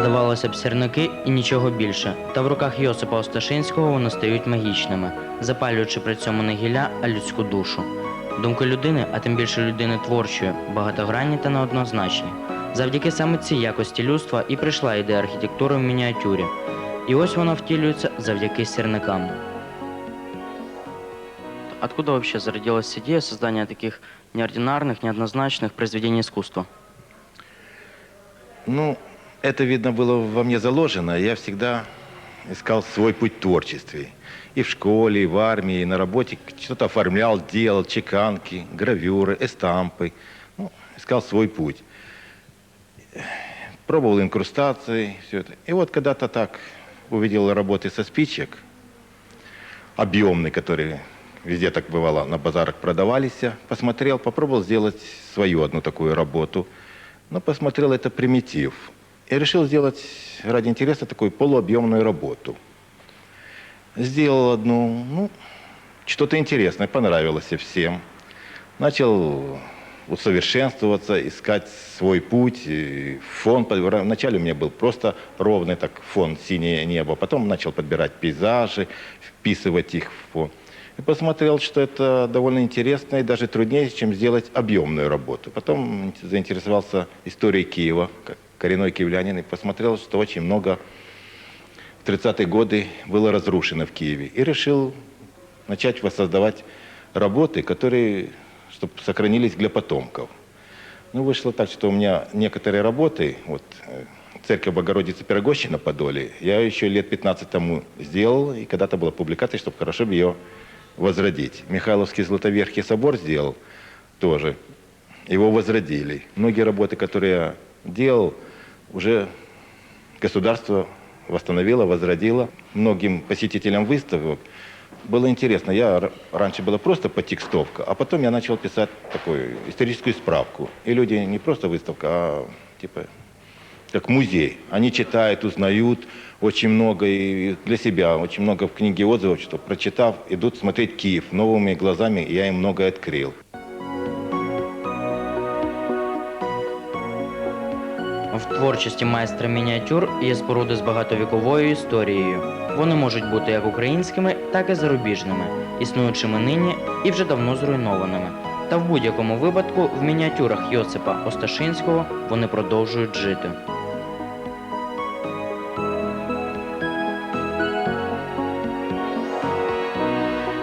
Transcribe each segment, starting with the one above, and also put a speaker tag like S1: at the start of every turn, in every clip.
S1: Здавалося б, сірники і нічого більше. Та в руках Йосипа Осташинського вони стають магічними, запалюючи при цьому не гілля, а людську душу. Думки людини, а тим більше людини творчої, багатогранні та неоднозначні. Завдяки саме цій якості людства і прийшла ідея архітектури в мініатюрі. І ось вона втілюється завдяки сірникам. Откуда вообще зародилась идея создания таких неординарных, неоднозначных произведений искусства?
S2: Ну, это, видно, было во мне заложено. Я всегда искал свой путь в творчестве. И в школе, и в армии, и на работе что-то оформлял, делал, чеканки, гравюры, эстампы. Ну, искал свой путь. Пробовал инкрустации, все это. И вот когда-то так увидел работы со спичек, объемные, которые везде так бывало на базарах продавались. Посмотрел, попробовал сделать свою одну такую работу. Но посмотрел, это примитив. И решил сделать ради интереса такую полуобъемную работу. Сделал одну, ну, что-то интересное, понравилось всем. Начал усовершенствоваться, искать свой путь. Фон, вначале у меня был просто ровный так фон, синее небо. Потом начал подбирать пейзажи, вписывать их в фон. И посмотрел, что это довольно интересно и даже труднее, чем сделать объемную работу. Потом заинтересовался историей Киева, как коренной киевлянин, и посмотрел, что очень много в 30-е годы было разрушено в Киеве. И решил начать воссоздавать работы, которые, чтобы сохранились для потомков. Ну, вышло так, что у меня некоторые работы, вот э, церковь Богородицы Пирогощи на Подоле, я еще лет 15 тому сделал, и когда-то была публикация, чтобы хорошо бы ее возродить. Михайловский Златоверхий собор сделал тоже. Его возродили. Многие работы, которые я делал, уже государство восстановило, возродило. Многим посетителям выставок было интересно. Я раньше была просто подтекстовка, а потом я начал писать такую историческую справку. И люди не просто выставка, а типа как музей. Они читают, узнают очень много и для себя, очень много в книге отзывов, что прочитав, идут смотреть Киев новыми глазами, и я им многое открыл.
S1: В творчості майстра мініатюр є споруди з багатовіковою історією. Вони можуть бути як українськими, так і зарубіжними, існуючими нині і вже давно зруйнованими. Та в будь-якому випадку в мініатюрах Йосипа Осташинського вони продовжують жити.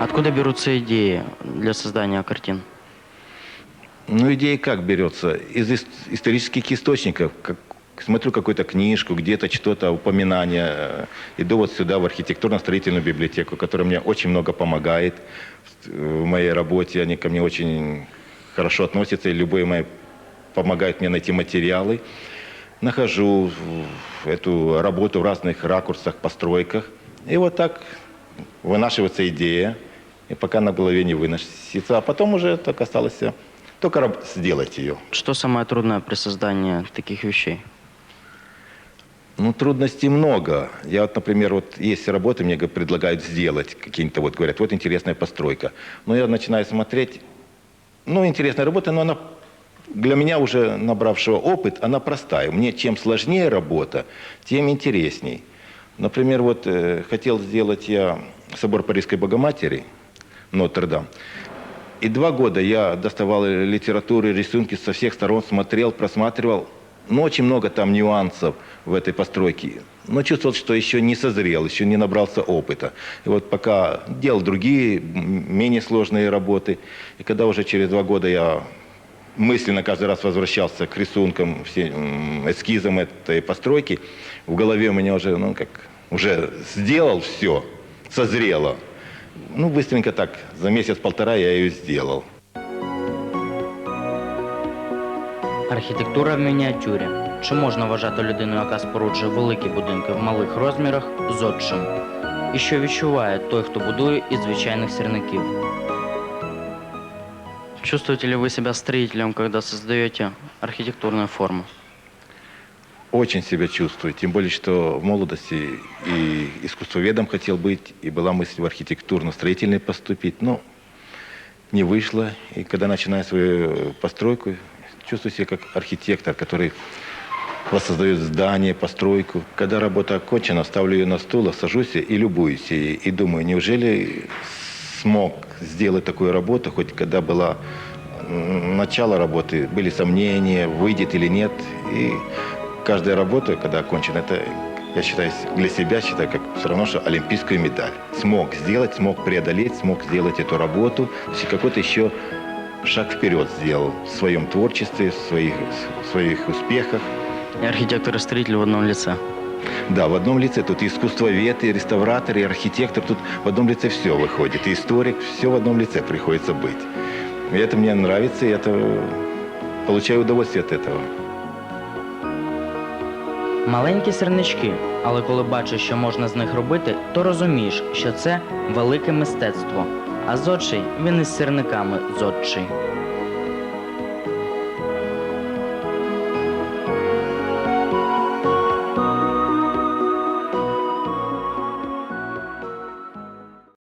S1: Откуда берутся идеи для создания картин?
S2: Ну, идея как берется? Из ис- исторических источников. Как, смотрю какую-то книжку, где-то что-то, упоминание. э, Иду вот сюда, в архитектурно-строительную библиотеку, которая мне очень много помогает в моей работе. Они ко мне очень хорошо относятся, и любые мои помогают мне найти материалы. Нахожу эту работу в разных ракурсах, постройках. И вот так вынашивается идея, и пока на голове не выносится. А потом уже только осталось э, только сделать ее.
S1: Что самое трудное при создании таких вещей?
S2: Ну, трудностей много. Я вот, например, вот есть работы, мне предлагают сделать какие-то, вот говорят, вот интересная постройка. Но я начинаю смотреть, ну, интересная работа, но она для меня уже набравшего опыт, она простая. Мне чем сложнее работа, тем интересней. Например, вот э, хотел сделать я собор Парижской Богоматери, Нотр-Дам. И два года я доставал литературы, рисунки со всех сторон, смотрел, просматривал. Но очень много там нюансов в этой постройке. Но чувствовал, что еще не созрел, еще не набрался опыта. И вот пока делал другие, менее сложные работы. И когда уже через два года я мысленно каждый раз возвращался к рисункам, всем эскизам этой постройки, в голове у меня уже, ну, как, уже сделал все, созрело. Ну, быстренько так, за месяц-полтора я ее сделал.
S1: Архітектура в мініатюрі. Чи можна вважати людину, яка споруджує великі будинки в малих розмірах, зодчим? І що відчуває той, хто будує із звичайних сірників? Чувствуете ли вы себя строителем, когда создаете архитектурную форму?
S2: Очень себя чувствую, тем более, что в молодости и искусствоведом хотел быть, и была мысль в архитектурно-строительный поступить, но не вышло. И когда начинаю свою постройку, чувствую себя как архитектор, который воссоздает здание, постройку. Когда работа окончена, ставлю ее на стул, сажусь и любуюсь ей. И думаю, неужели смог сделать такую работу, хоть когда была начало работы, были сомнения, выйдет или нет. И каждая работа, когда окончена, это, я считаю, для себя считаю, как все равно, что олимпийскую медаль. Смог сделать, смог преодолеть, смог сделать эту работу. Какой-то еще шаг вперед сделал в своем творчестве, в своих, в своих успехах.
S1: И архитектор и строитель в одном лице.
S2: Да, в одном лице тут и искусствовед, и реставратор, и архитектор. Тут в одном лице все выходит. И историк, все в одном лице приходится быть. И это мне нравится, и это получаю удовольствие от этого.
S1: Маленькі сірнички, але коли бачиш, що можна з них робити, то розумієш, що це велике мистецтво. А зодчий він із сірниками зодчий.